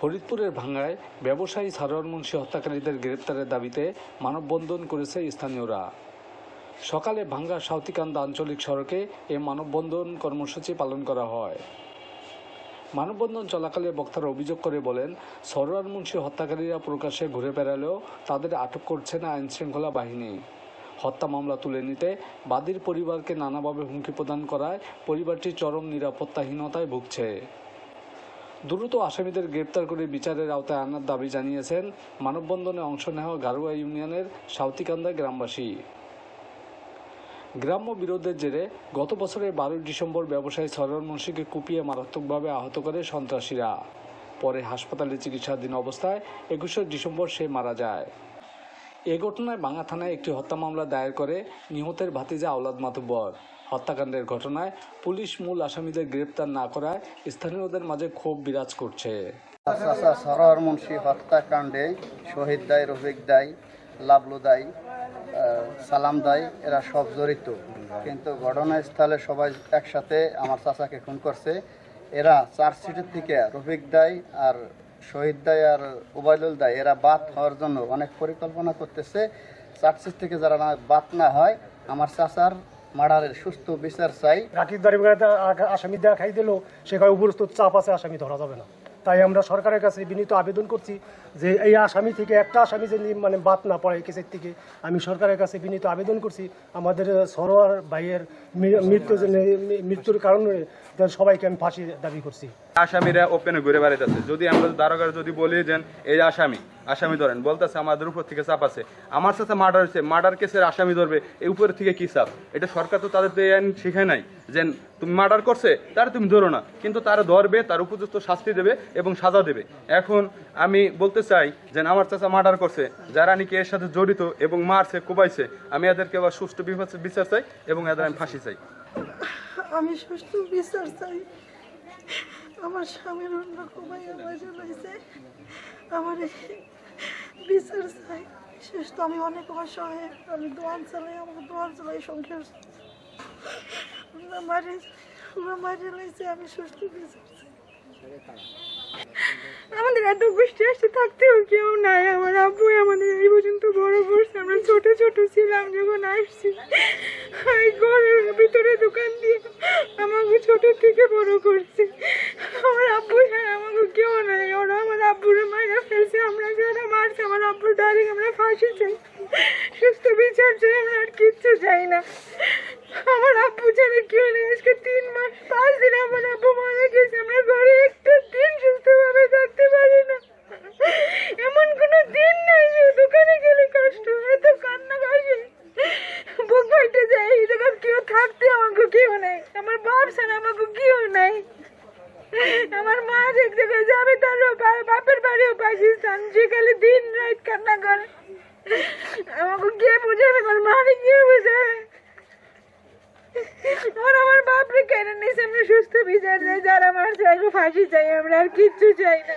ফরিদপুরের ভাঙ্গায় ব্যবসায়ী সারোয়ার মুন্সি হত্যাকারীদের গ্রেপ্তারের দাবিতে মানববন্ধন করেছে স্থানীয়রা। সকালে ভাঙ্গা সাউতিকান্দা আঞ্চলিক সড়কে এ মানববন্ধন কর্মসূচি পালন করা হয়। মানববন্ধন চলাকালে বক্তারা অভিযোগ করে বলেন, সরোয়ার মুন্সি হত্যাকারীরা প্রকাশ্যে ঘুরে বেড়ালেও তাদের আটক করছে না আইনশৃঙ্খলা বাহিনী। হত্যা মামলা তুলে নিতে বাদীর পরিবারকে নানাভাবে হুমকি প্রদান করায় পরিবারটি চরম নিরাপত্তাহীনতায় ভুগছে। দ্রুত আসামিদের গ্রেপ্তার করে বিচারের আওতায় আনার দাবি জানিয়েছেন মানববন্ধনে অংশ নেওয়া গারুয়া ইউনিয়নের সাউতিকান্দা গ্রামবাসী। গ্রাম্য বিরোধের জেরে গত বছরের বারোই ডিসেম্বর ব্যবসায়ী সরোয়ার মুন্সিকে কুপিয়ে মারাত্মকভাবে আহত করে সন্ত্রাসীরা। পরে হাসপাতালে চিকিৎসাধীন অবস্থায় একুশে ডিসেম্বর সে মারা যায়। এ ঘটনায় বাঙা থানায় একটি হত্যা মামলা দায়ের করে নিহতের ভাতিজা আওলাদ মাতুব্বর। হত্যাকাণ্ডের ঘটনায় পুলিশ মূল আসামিদের গ্রেপ্তার না করায় স্থানীয়দের মাঝে ক্ষোভ বিরাজ করছে। চাচা মুন্সি হত্যাকাণ্ডে শহীদ দায় রফিক দায় লাবলু দায় সালাম দায় এরা সব জড়িত। কিন্তু ঘটনাস্থলে সবাই একসাথে আমার চাচাকে খুন করছে। এরা চার্জশিটের থেকে রফিক দায় আর শহীদ দায় আর ওবায়দুল দায় এরা বাদ হওয়ার জন্য অনেক পরিকল্পনা করতেছে। চার্জশিট থেকে যারা না বাদ না হয়, আমার চাচার মার্ডারের সুস্থ বিচার চাই। রাকিব দাঁড়িয়ে আসামি দেখাই দিলেও সেখানে উপরস্থ চাপ আছে, আসামি ধরা যাবে না। তাই আমরা সরকারের কাছে বিনীত আবেদন করছি যে এই আসামি থেকে একটা আসামি যদি মানে বাদ না পড়ে কেসের থেকে, আমি সরকারের কাছে বিনীত আবেদন করছি। আমাদের সরোয়ার ভাইয়ের মৃত্যু মৃত্যুর কারণে সবাইকে আমি ফাঁসি দাবি করছি। আসামিরা ওপেনে ঘুরে বেড়াইতেছে। যদি আমরা দারোগার যদি বলি যে, এই আসামি আসামি ধরেন, বলতেছে আমাদের উপর থেকে চাপ আছে। আমার সাথে মার্ডার হয়েছে মার্ডার কেসের আসামি ধরবে, এই উপর থেকে কি চাপ? এটা সরকার তো তাদের তো আইন শিখায় নাই যে, তুমি মার্ডার করছে, তার তুমি ধরো না। কিন্তু তারা ধরবে, তার উপযুক্ত শাস্তি দেবে এবং সাজা দেবে। এখন আমি বলতে চাই যে, আমার চাচা মার্ডার করছে, যারা নাকি এর সাথে জড়িত এবং মারছে, কোবাইছে, আমি এদেরকে আবার সুষ্ঠু বিচার চাই এবং এদের আমি ফাঁসি চাই। আমি সুস্থ বিচার চাই। আমার স্বামীর অন্য কুমাইয়া বাজে রয়েছে। আমার বিচার চাই। শেষ তো আমি অনেক অসহায়। আমি দোয়ান চালাই, আমার দোয়ান চালাই সংসার। মারে মারে রয়েছে, আমি সুস্থ বিচার আমাদের এত গোষ্ঠী আসতে থাকতেও কেউ নাই। আমার আব্বু আমাদের এই পর্যন্ত বড় করছে। আমরা ছোট ছোট ছিলাম, যখন আসছি এই ঘরের ভিতরে দোকান দিয়ে আমাকে ছোট থেকে বড় করছে আমার আব্বু ছাড়া আমাকে কেউ নাই ওরা আমার আব্বুরে মাইরা ফেলছে আমরা যারা মারছে আমার ফাঁসি চাই। সুস্থ বিচার চাই, আমরা আর কিচ্ছু চাই না। আমার আব্বু ছাড়া কেউ নেই আজকে তিন মাস, পাঁচ দিন আমার আব্বু মারা গেছে। আমরা ঘরে একটা দিন সুস্থভাবে থাকতে পারি না। এমন কোনো দিন নাই যে দোকানে গেলে কষ্ট এত কান্না কাশে বুক ফাইটে যায়, এই কেউ থাকতে আমাকে কেউ নাই। আমার বাপ ছাড়া আমাকে কেউ নাই। আমার মা এক জায়গায় যাবে তার বাপের বাড়িও পাকিস্তান সেখানে দিন রাত কান্না করে। আমাকে কে বুঝাবে? আমার মারে কে বুঝাবে? আর আমার বাপরে কেন নিয়েছে আমরা সুস্থ বিচার চাই, যারা আমার আগে ফাঁসি চাই, আমরা আর কিচ্ছু চাই না।